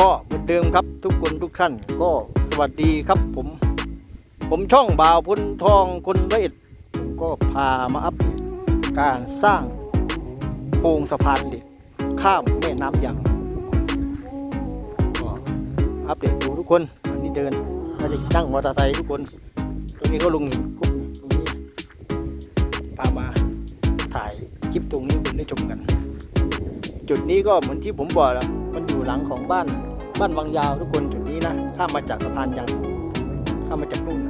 ก็เหมือนเดิมครับทุกคนทุกท่านก็สวัสดีครับผม ผมช่องบ่าวพุนทองคนละเอ็ดผมก็พามาอัปเดตการสร้างโครงสะพานเหล็กข้ามแม่น้ำยังก็อัปเดตดูทุกคนวันนี้เดินน่าจะนั่งมอเตอร์ไซค์ทุกคน ตรงนี้ก็ลงหินกรุ๊บตรงนี้พามาถ่ายคลิปตรงนี้คุณได้ชมกัน จุดนี้ก็เหมือนที่ผมบอกแล้วมันอยู่หลังของบ้าน บ้านวังยาวทุกคนจุดนี้นะข้ามมาจากสะพานยังข้ามมาจากนู่น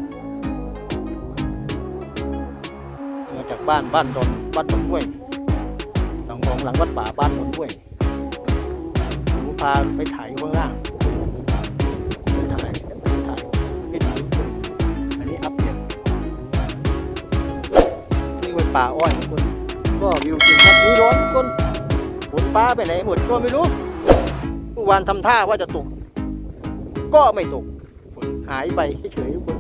มาจากบ้านบ้านดอนบ้านดอนห้วยหลังของหลังวัดป่าบ้านดอนห้วยผมพาไปถ่ายข้างล่างไปถ่ายไปถ่ายไปถ่ายอันนี้อัพเดทนี่เป็นป่าอ้อยทุกคนก็วิวจริงครับนี่ร้อนทุกคนฝนฟ้าไปไหนหมดก็ไม่รู้ มื่อวานทำท่าว่าจะตก ก็ไม่ตกฝนหายไปเฉยๆทุกคน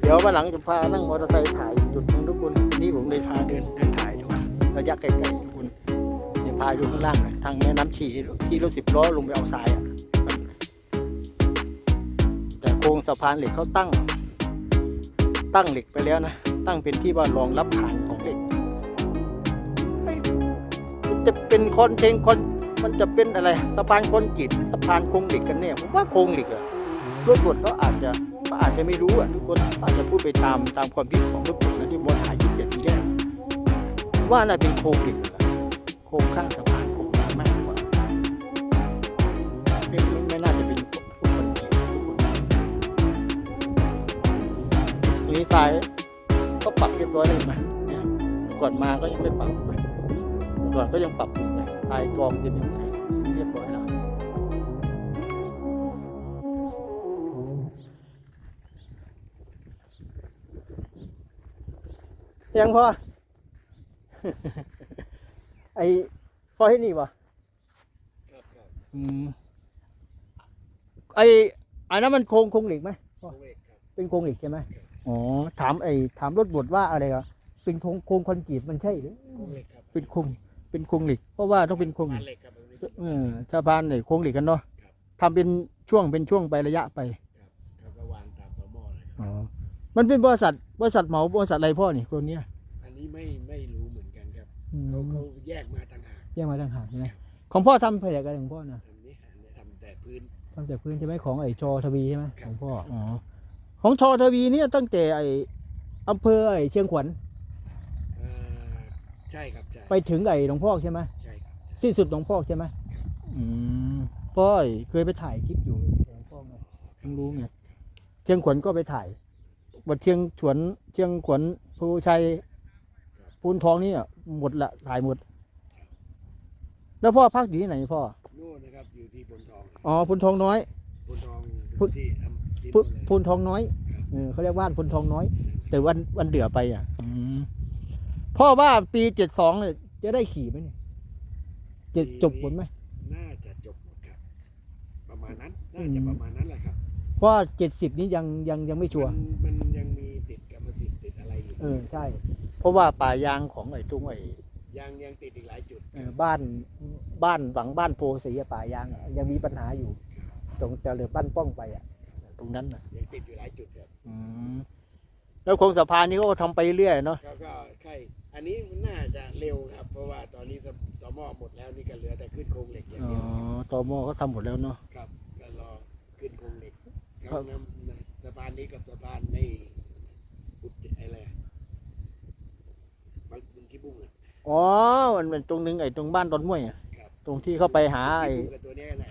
เดี๋ยววันหลังจะพานั่งมอเตอร์ไซค์ถ่ายจุดนึงทุกคนนี่ผมเลยพาเดินเดินถ่ายดูระยะไกลๆทุกคนเดี๋ยวพาดูข้างล่างหน่อยทางแม่น้ำชีที่รถสิบล้อลงไปเอาทรายอะแต่โครงสะพานเหล็กเขาตั้ง ตั้งเหล็กไปแล้วนะ ตั้งเป็นที่ว่ารองรับฐานของเหล็กมันจะเป็นคอนเทงคอนมันจะเป็นอะไรสะพานคอนกรีตสะพานโครงเหล็กกันเนี่ยผมว่าโครงเหล็กอะรถบดเขาอาจจะเขาอาจจะไม่รู้อะทุกคนอาจจะพูดไปตามตามความคิดของรถบดนะที่มดหายยิบเจ็ดที่แรกว่าน่าเป็นโครงเหล็กอโครงข้างสะพาน นี้ทรายก็ปรับเรียบร้อยเลยนะเนี่ยก่อนมาก็ยังไม่ปรับเลยก่อนก็ยังปรับอยู่เลยทรายกองเต็มไปหมดเลยเรียบร้อยแล้วยังพอไอพอให้นี่วะครับครับอืมไออันนั้นมันโครงโครงเหล็กไหมโคเวกครับเป็นโครงเหล็กใช่ไหม อ๋อถามไอ้ถามรถบดว่าอะไรอะเป็นโครงโครงคอนกรีตมันใช่หรือโคเวกครับเป็นโครงเป็นโครงเหล็ก เพราะว่าต้องเป็นโครงเหมาล็กเหล็กครับตรงนี้เออสะพานเนี่ยโครงเหล็กกันเนาะครับทำเป็นช่วงเป็นช่วงไประยะไปครับเขาก็วางตามต่อหม้อเลยครับอ๋อมันเป็นบริษัทบริษัทเหมาบริษัทอะไรพ่อนี่คนเนี้ยอันนี้ไม่ไม่รู้เหมือนกันครับอืมเขาเขาแยกมาต่างหากแยกมาต่างหากใช่ไหมของพ่อทำแผนกอะไรของพ่อนะทำนี้อันนี้ทำแต่พื้นทำจากพื้นใช่ไหมของไอ้ชอทวีใช่ไหมคขรับองพ่ออ๋อ ของชอทวีเนี่ยตั้งแต่ไอ้อำเภอไอ้เชียงขวัญอ่าใช่ครับใช่ไปถึงไอ้หลวงพ่อใช่ไหมใช่ครับสิ้นสุดหลวงพ่อใช่ไหมอืมพ่อยเคยไปถ่ายคลิปอยู่หลวงพ่อไงเพิ่งรู้ไงเชียงขวัญก็ไปถ่ายวัดเชียงขวัญเชียงขวัญภูชัยพูนทองนี่อะหมดละถ่ายหมด แล้วพ่อพักอยู่ที่ไหนพ่อ นู่นนะครับอยู่ที่พนทองอ๋อพูนทองน้อยพนทองพุที่อำที่ พูนู่นเลยพูนทองน้อยครับเออเขาเรียกว่านพูนทองน้อย แต่วันวันเดือไปอะอืมพ่อว่าปีเจ็ดสองเนี่ยจะได้ขี่ไหมเนี่ยจะจบหมดไหมน่าจะจบหมดครับ ประมาณนั้น น่าจะประมาณนั้นแหละครับเพราะเจ็ดสิบนี้ยังยังยังไม่ชัวร์มันมันยังมีติดกรรมสิทธิ์ติดอะไรอยู่เออใช่ เพราะว่าป่ายางของไอ้ตุ้งไอ้ยังยังติดอีกหลายจุดเอ่อบ้านบ้านหวังบ้านโพสีอะป่ายางอะยังมีปัญหาอยู่ ตรงเจริญบ้านป้องไปอะ ตรงนั้นน่ะยังติดอยู่หลายจุดครับอืมแล้วโครงสะพานนี้ก็ทำไปเรื่อยๆเนาะก็ก็ใช่อันนี้น่าจะเร็วครับ เพราะว่าตอนนี้ต่อหม้อหมดแล้วนี่ก็เหลือแต่ขึ้นโครงเหล็กอย่างอ๋อเดียวตอมอก็ทำหมดแล้วเนาะ ครับก็รอขึ้นโครงเหล็กครัเขาบนำสะพานนี้กับสะพานในอุดอะไรอะบางบุญที่บุ้งอะ อ๋อมันเป็นตรงนึงไอ้ตรงบ้านดอนม่วยอะครับ ตรงที่เข้าไปหาไอ้ที่บุ้งกับตัวเนี้ยแหละ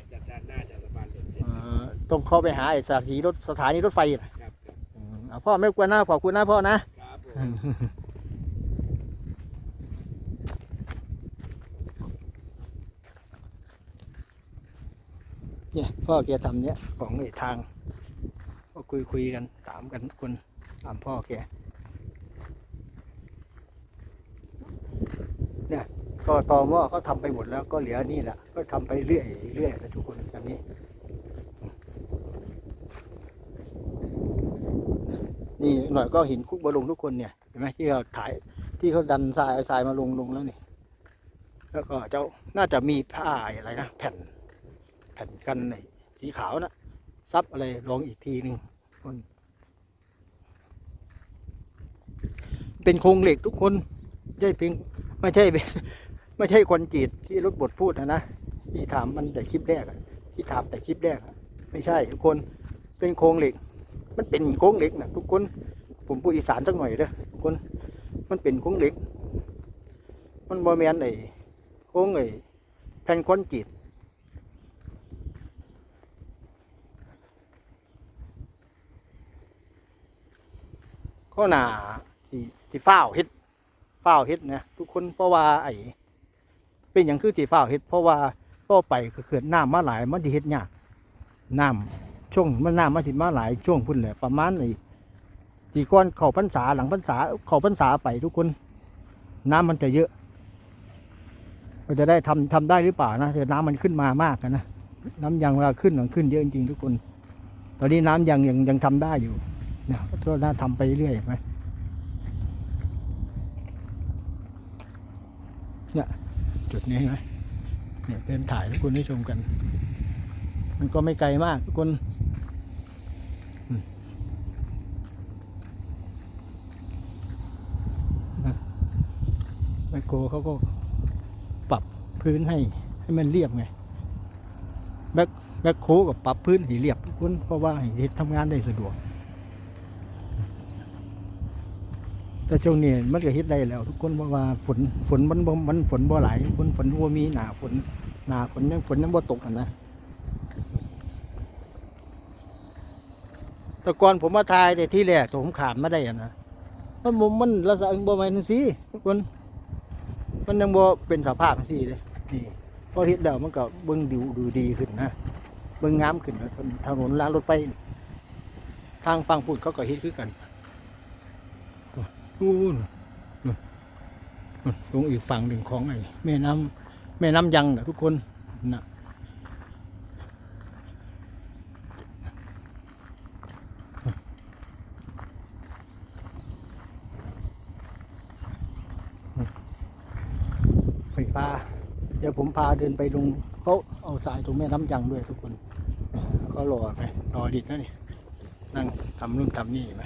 ตรงเข้าไปหาไอ้สถานีรถสถานีรถไฟน่ะครับครับอืมอะพ่อไม่กลัวนะขอบคุณนะพ่อนะ ครับผม เนี่ยพ่อแกทำเนี้ยของไอ้ทางก็คุยคุยกันถามกันคนถามพ่อแกเนี่ยก็ตอหม้อเขาทำไปหมดแล้วก็เหลือนี่แหละก็ทำไปเรื่อยเรื่อยนะทุกคนแบบนี้ นี่หน่อยก็เห็นคุกบอลงทุกคนเนี่ยเห็นไหมที่เราถ่ายที่เขาดันทรายทรายมาลงลงแล้วนี่แล้วก็เจ้าน่าจะมีผ้าอะไรนะแผ่นแผ่นกันในสีขาวนะซับอะไรลองอีกทีหนึ่งคนเป็นโครงเหล็กทุกคนไม่ใช่เพียงไม่ใช่ไม่ใช่คนจีดที่รถบทพูดนะนะที่ถามมันแต่คลิปแรกที่ถามแต่คลิปแรกไม่ใช่ทุกคนเป็นโครงเหล็ก มันเป็นโครงเหล็กนะทุกคน ผมพูดอีสานสักหน่อยเด้อทุกคน มันเป็นโครงเหล็ก มันบอแมนไอ้โครงไอ้แผ่นคอนกรีตก็น่าสิสิฟ้าวเฮ็ดฟ้าวเฮ็ดนะทุกคนเพราะว่าไอ้เป็นอย่างคือสิฟ้าวเฮ็ดเพราะว่าต่อไปก็เกิดน้ำมาหลายมันสิเฮ็ดยากน้ำ ช่วงมันน้ำมาสิมาหลายช่วงพุ่นแหละประมาณไอ้จีก้อนเข้าพรรษาหลังพรรษาเข้าพรรษาไปทุกคน น้ำมันจะเยอะ เราจะได้ทำทำได้หรือเปล่านะแต่น้ำมันขึ้นมามากนะน้ำยังเวลาขึ้นมันขึ้นเยอะจริงๆทุกคน ตอนนี้น้ำยังยังยังทำได้อยู่เนี่ยก็น่าทำไปเรื่อยไหมเนี่ยจุดนี้นไหมเนี่ยเดินถ่ายทุกคนให้ชมกัน มันก็ไม่ไกลมากทุกคนอืมนะไม โครเขาก็ปรับพื้นให้ให้มันเรียบไงแบ็คแบ็คโคกับปรับพื้นให้เรียบทุกคนเพราะว่าให้ทำงานได้สะดวก แต่ช่วงนี้มันก็เฮ็ดได้แล้ว ทุกคนเพราะว่าฝนฝนมันมันฝนบ่หลคนฝนบ่มีหนาฝนหนาฝนยังฝนยังบ่ตกอะนะแต่ก่อนผมมาทายแต่ที่แรกผมขามมาได้อะนะมันมันลักษณะบ่แม่นสิทุกคน มันยังบ่เป็นสภาพสี่เลยนี่พอเฮ็ดแล้วมันก็เบิ่งดูดูดีขึ้นนะเบิ่งงามขึ้นนะถนนถนนรางรถไฟนี่ทางฝั่งพุ่นเขาก็เฮ็ดคือกันนู่นนู่นนู่นลงอีกฝั่งหนึ่งของไอ้แม่น้ำแม่น้ำยังนะทุกคนนะไฟฟ้าเดี๋ยวผมพาเดินไปลงเขาเอาสายตรงแม่น้ำยังด้วยทุกคนเขารอไปรอดิดนะนี่นั่งทำนู่นทำนี่ไหม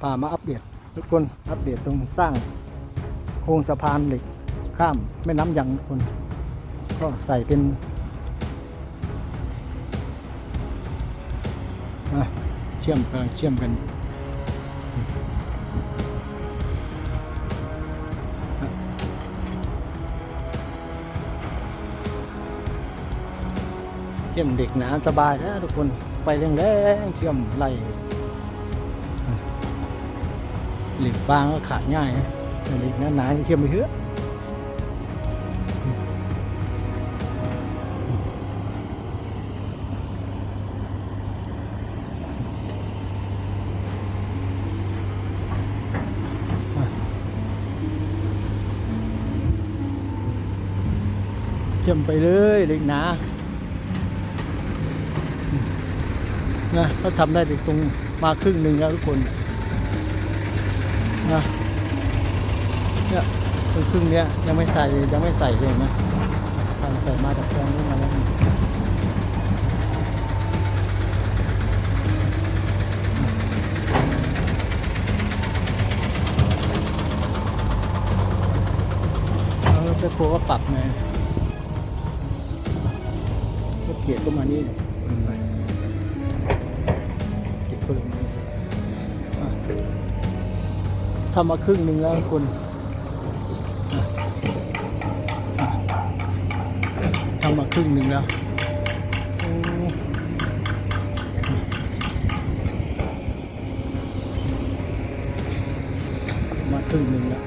พามาอัปเดตทุกคนอัปเดตตรงสร้างโครงสะพานเหล็กข้ามแม่น้ำยังทุกคน ก็ใส่เป็นเชื่อมกำลังเชื่อมกันเชื่อมเด็กหนาสบายนะทุกคนไฟแรงๆเชื่อมไล่เหล็กบางก็ขาดง่ายนะเหล็กหนาๆเชื่อมไม่เยอะ มไปเลยเหล็กหนานะเขาทำได้ถึงตรงมาครึ่งหนึ่งแล้วทุกคนนะเนี่ยครึ่งครึ่งเนี้ยยังไม่ใส่ยังไม่ใส่เลยนะทำใส่มาจากกองนี้มาแล้วแล้วไปโคก็ปรับไง ก็เกลียดก็มานี่เลยไปเกลียดก็ลงมาอะทำมาครึ่งหนึ่งแล้วคุณอะอะทำมาครึ่งหนึ่งแล้วโอ้มาครึ่งหนึ่งแล้ว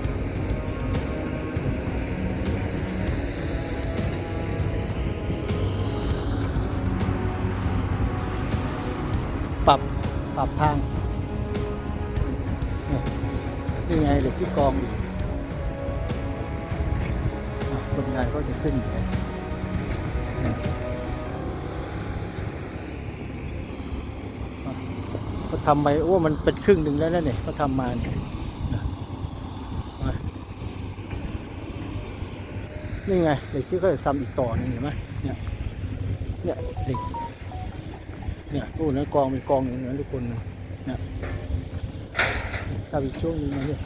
ปรับทาง นี่ไงเหล็กที่กองอยู่คนงานก็จะขึ้นอยู่เนี่ยเขาทำไปโอ้มันเป็นครึ่งหนึ่งแล้วนะเนี่ยเขาทำมาเนี่ยนี่ไงเหล็กที่เขาจะทำอีกต่อหนึงเห็นไหมเนี่ยเนี่ยเหล็ก เนี่ยโอ้นกองเป็นกองอย่างนั้นทุกคนนะเนี่ยถ้าอีกช่วงหนึงมาเนี่ย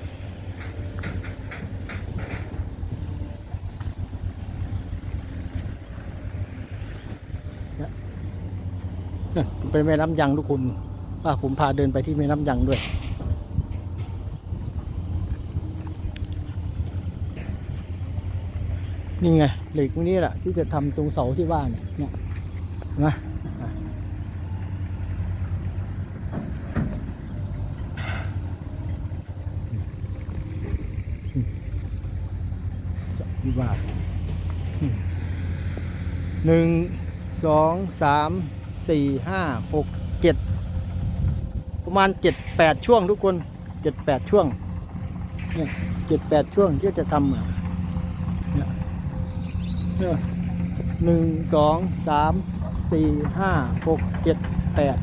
เป็นแม่น้ำยังทุกคนว่าผมพาเดินไปที่แม่น้ำยังด้วยนี่ไงเหล็กพวกนี้แหละที่จะทำตรงเสาที่ว่าเนี่ยเนี่ยนะที่ว่าอืม หนึ่งสองสามสี่ห้าหกเจ็ดประมาณเจ็ดแปดช่วงทุกคนเจ็ดแปดช่วงเนี่ยเจ็ดแปดช่วงที่จะทำเนี่ยเนี่ยหนึ่งสองสามสี่ห้าหกเจ็ดแปด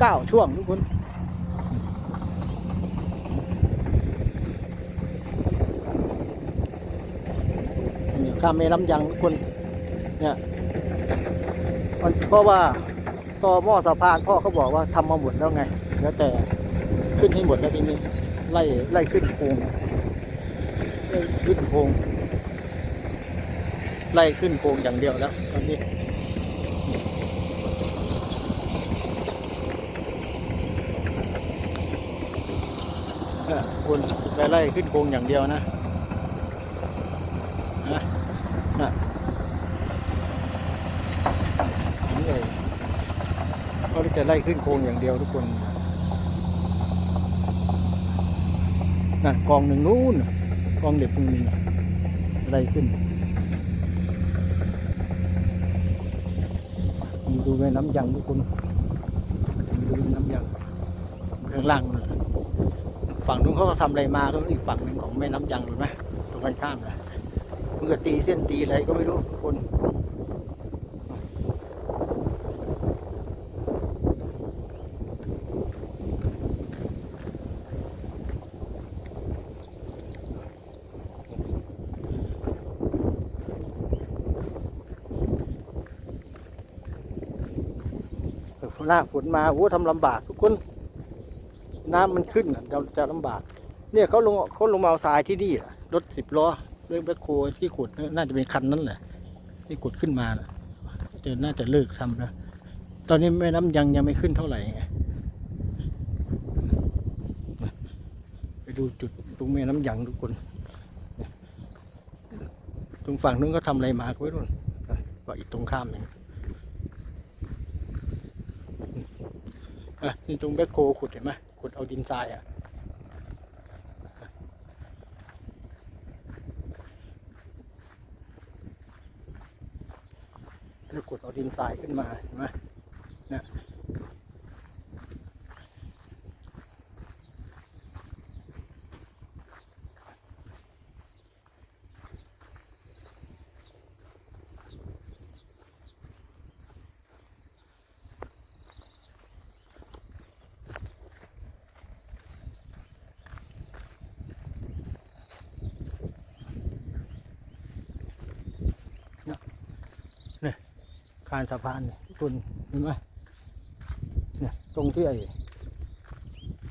เก้าช่วงทุกคนข้ามแม่น้ำยังทุกคนเนี่ย มันเพราะว่าต่อหม้อสะพานพ่อเขาบอกว่าทำมาหมดแล้วไง แล้วแต่ขึ้นให้หมดแล้วทีนี้ไล่ไล่ขึ้นโค้งไล่ขึ้นโค้งไล่ขึ้นโค้งอย่างเดียวแล้วตอนนี้คุณไปไล่ขึ้นโค้งอย่างเดียวนะนะ นี่เลยเขา จะไล่ขึ้นโครงอย่างเดียวทุกคนน่ะกองหนึ่งนู้นกองเด็กตรงนึงน่ะไล่ขึ้นมีดูแม่น้ำยังทุกคนมีดูแม่น้ำยังข้างล่างฝั่งนู้นเขาก็ทำอะไรมาตรงอีกฝั่งหนึ่งของแม่น้ำยังถูกไหมตรงกันข้ามนะมันก็ตีเส้นตีอะไรก็ไม่รู้ทุกคน หน้าฝนมาโอ้ทำลำบากทุกคน น้ำมันขึ้นจะจะลำบาก เนี่ยเขาลงเขาลงมาเอาทรายที่นี่รถสิบล้อด้วยแบคโฮที่ขุดน่าจะเป็นคันนั้นแหละ ที่ขุดขึ้นมาน่ะจะน่าจะเลิกทำแล้วตอนนี้แม่น้ำยังยังไม่ขึ้นเท่าไหร่ไงไปดูจุดตรงแม่น้ำยังทุกคนตรงฝั่งนู้นก็ทำอะไรมาก็ไม่รู้ว่าอีกตรงข้ามเอง อะนี่ตรงแบคโคขุดเห็นไหมขุดเอาดินทรายอะจะขุดเอาดินทรายขึ้นมาเห็นไหมเนี่ย คานสะพานเนี่ยทุกคนเห็นไหมเนี่ยตรงที่ไอ้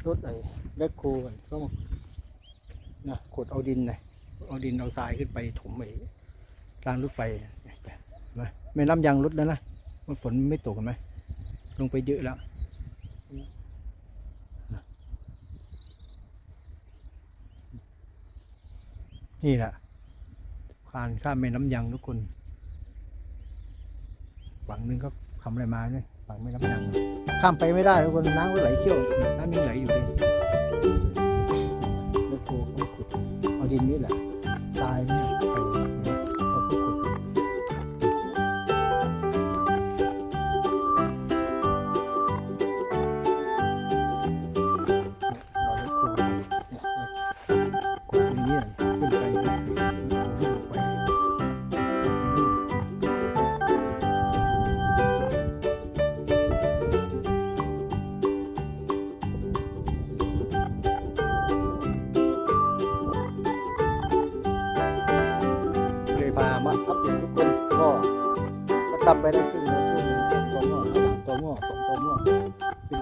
รถไอ้แบคโคมันก็นะขุดเอาดินเลยเอาดินเอาทรายขึ้นไปถมไอ้รางรถไฟเห็นไหมไม่น้ำยางรถแล้วนะมันฝนไม่ตกเห็นไหมลงไปเยอะแล้วนี่แหละคานข้ามแม่น้ำยังทุกคน ฝั่งหนึงก็ทำอะไรมาเนี่ยฝั่งไม่น้ำนังข้ามไปไม่ได้ทุกคนน้ำก็ไหลเชี่ยวน้ำยังไหลอยู่เลยแล้วโทรเขาขุดเอาดินนี่แหละทรายเนี่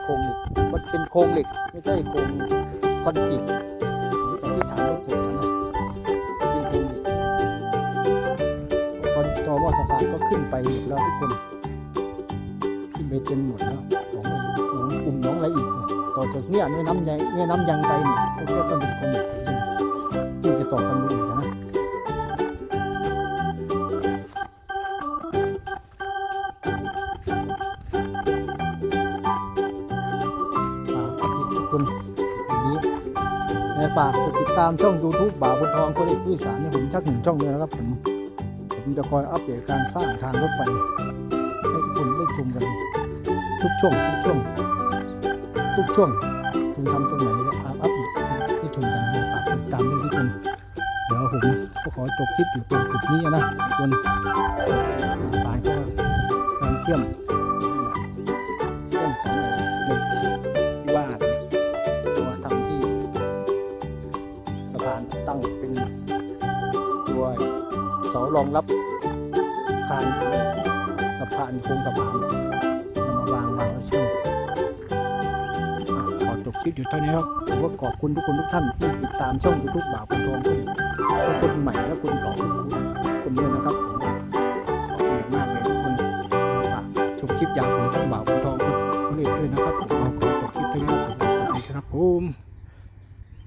โครงเหล็กมันเป็นโครงเหล็ก ไม่ใช่โครงคอนกรีตที่ฐานรถผมนะเป็นโครงเหล็กตอนตัวหม้อสะพานก็ขึ้นไปหมดแล้วทุกคน ขึ้นไปเต็มหมดแล้วของหนองกลุ่มน้องอะไรอีกเนี่ยต่อจากเนี้ยแม่น้ำยังแม่น้ำยังไปเนี่ยก็ต้องเป็นโครงเหล็กที่จะต่อกันไปอีกนะ และฝากกดติดตามช่อง YouTube บ่าวบนทองคนเอกผู้สารเนี่ยผมชักหนึ่งช่องเลยนะครับผมผมจะคอยอัปเดตการสร้างทางรถไฟให้ทุกคนได้ชมกันทุกช่วงทุกช่วงทุกช่วงคุณทำตรงไหนก็อัพอัปเดตให้ชมกันฝากติดตามด้วยทุกคนเดี๋ยวผมก็ขอจบคลิปอยู่ตรงจุดนี้นะทุกคนตายก็การเชื่อม เสารองรับคานสะพานโครงสะพานจะมาวางวางแล้วเชื่อมขอจบคลิปอยู่เท่านี้ครับผมก็ขอบคุณทุกคนทุกท่านที่ติดตามช่องยูทูบบ่าวคนทองคนทุกคนใหม่และคนเก่าทุกคนคนด้วยนะครับขอสนุกมากเลยทุกคนฝากชมคลิปยาวของช่องบ่าวคนทองคนคนอื่นด้วยนะครับผมขอขอจบคลิปเท่านี้ครับผมสวัสดีครับผม